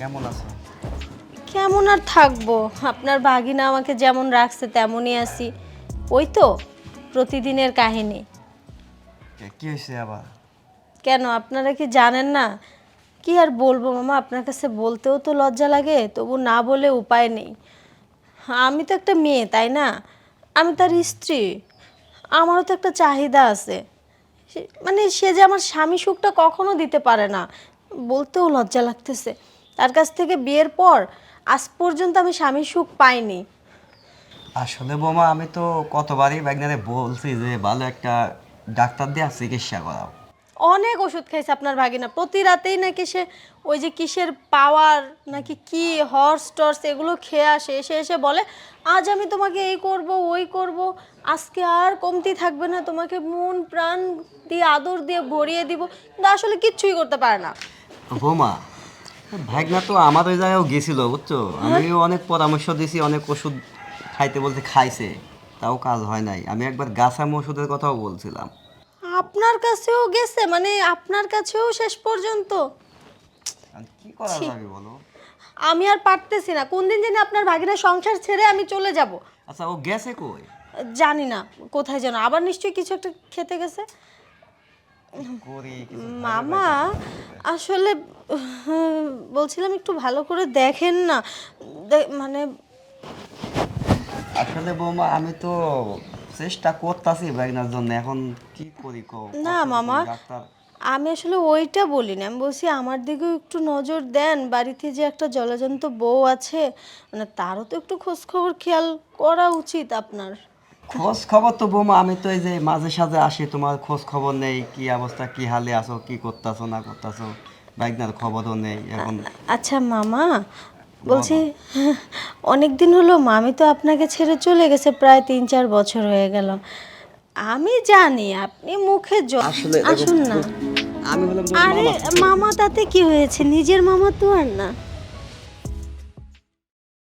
কেমন আছো? কেমন আর থাকব? আপনার ভাগিনা আমাকে যেমন রাখছে তেমনই আছি। ওই তো প্রতিদিনের কাহিনী। কে- কি হয়েছে আবার? কেন আপনারা কি জানেন না? কি আর বলব মামা আপনার কাছে বলতেও তো লজ্জা লাগে তবু না বলে উপায় নেই। আমি তো একটা মেয়ে তাই না? আমি তার স্ত্রী। আমারও তো একটা চাহিদা আছে। মানে সে যে আমার স্বামী সুখটা কখনো দিতে পারে না বলতেও লজ্জা লাগতেছে। তার কাছ থেকে বিয়ের পর আজ পর্যন্ত আমি স্বামী সুখ পাইনি। আসলে বোমা আমি তো কতবারই ব্যাগনারে বলছি যে ভালো একটা ডাক্তার দিয়ে চিকিৎসা করাও। অনেক ওষুধ খাইছে আপনার ভাগিনা। প্রতি রাতেই নাকি সে ওই যে কিসের পাওয়ার নাকি কি হর্স টর্স এগুলো খেয়ে আসে এসে এসে বলে আজ আমি তোমাকে এই করব ওই করব আজকে আর কমতি থাকবে না তোমাকে মন প্রাণ দিয়ে আদর দিয়ে ভরিয়ে দিব। কিন্তু আসলে কিচ্ছুই করতে পারে না। বোমা ভাগনা তো আমার ওই জায়গায় গেছিল বুঝছ? আমিও অনেক পরামর্শ দিয়েছি অনেক ওষুধ খাইতে বলতে খাইছে। তাও কাজ হয় নাই। আমি একবার গাছাম ওষুধের কথাও বলছিলাম। আপনার কাছেও গেছে? মানে আপনার কাছেও শেষ পর্যন্ত? কি করা যাবে বলো? আমি আর পারতেছি না। কোন দিন জানি আপনার ভাগিনা সংসার ছেড়ে আমি চলে যাব। আচ্ছা ও গেছে কই? জানি না কোথায় যেন। আবার নিশ্চয়ই কিছু একটা খেতে গেছে? করি মামা আসলে বলছিলাম একটু ভালো করে দেখেন না। দে- মানে আসলে বৌমা আমি তো চেষ্টা করতেছি ব্যাগনার জন্য এখন কি করি কও? না, কত মামা। ডাক্তার আমি আসলে ওইটা বলি না আমি বলছি আমার দিকেও একটু নজর দেন বাড়িতে যে একটা জলজন্ত বউ আছে মানে তারও তো একটু খোঁজখবর খেয়াল করা উচিত আপনার। খোঁজ খবর তো বোমা আমি তো এই যে মাঝে সাঝে আসি তোমার খোঁজ খবর নেই কি অবস্থা কি হালে আছো কি করতেছো না করতেছো বাইকনার খবরও নেই এখন আচ্ছা মামা বলছি অনেক দিন হলো মামি তো আপনাকে ছেড়ে চলে গেছে প্রায় তিন চার বছর হয়ে গেল। আমি জানি আপনি মুখে আসলে আসুন না। আমি আরে মামা তাতে কি হয়েছে? নিজের মামা তো আর না।